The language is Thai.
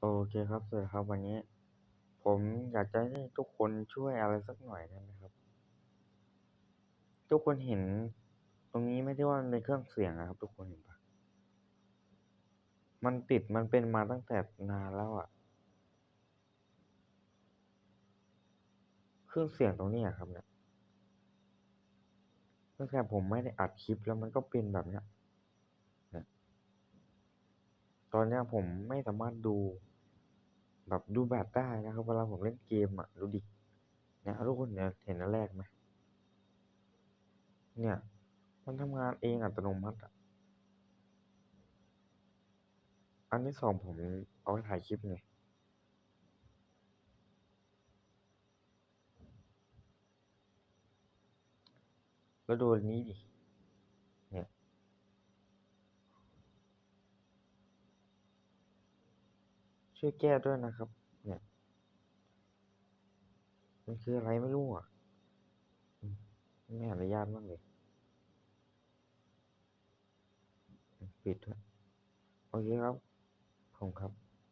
โอเคครับ สวัสดีครับ วันนี้ ผมอยากจะให้ทุกคนช่วยอะไรสักหน่อยได้ไหมครับ ทุกคนเห็น ตรงนี้ไม่ที่ว่ามันเป็นเครื่องเสียงอะครับ ทุกคนเห็นปะมันติดมันเป็นมาตั้งแต่นานแล้วอะเครื่องเสียงตรงนี้อะครับเนี่ยตั้งแต่ผมไม่ได้อัดคลิปแล้วมันก็เป็นแบบเนี้ย อนนี้ผมไม่สามารถดู แบบดูแบตได้นะครับ เวลาผมเล่นเกมอะดูดิ เนี่ยทุกคนเนี่ยเห็นอันแรกไหมเนี่ย มันทำงานเองอัตโนมัติอันที่สองผมเอาไว้ถ่ายคลิปไงแล้วดูนี้ดิ เนี่ย ช่วยแก้ด้วยนะครับ เนี่ย มันคืออะไรไม่รู้อะ ไม่อนุญาตบ้างเลย ปิดด้วยโอเคครับ ผมครับ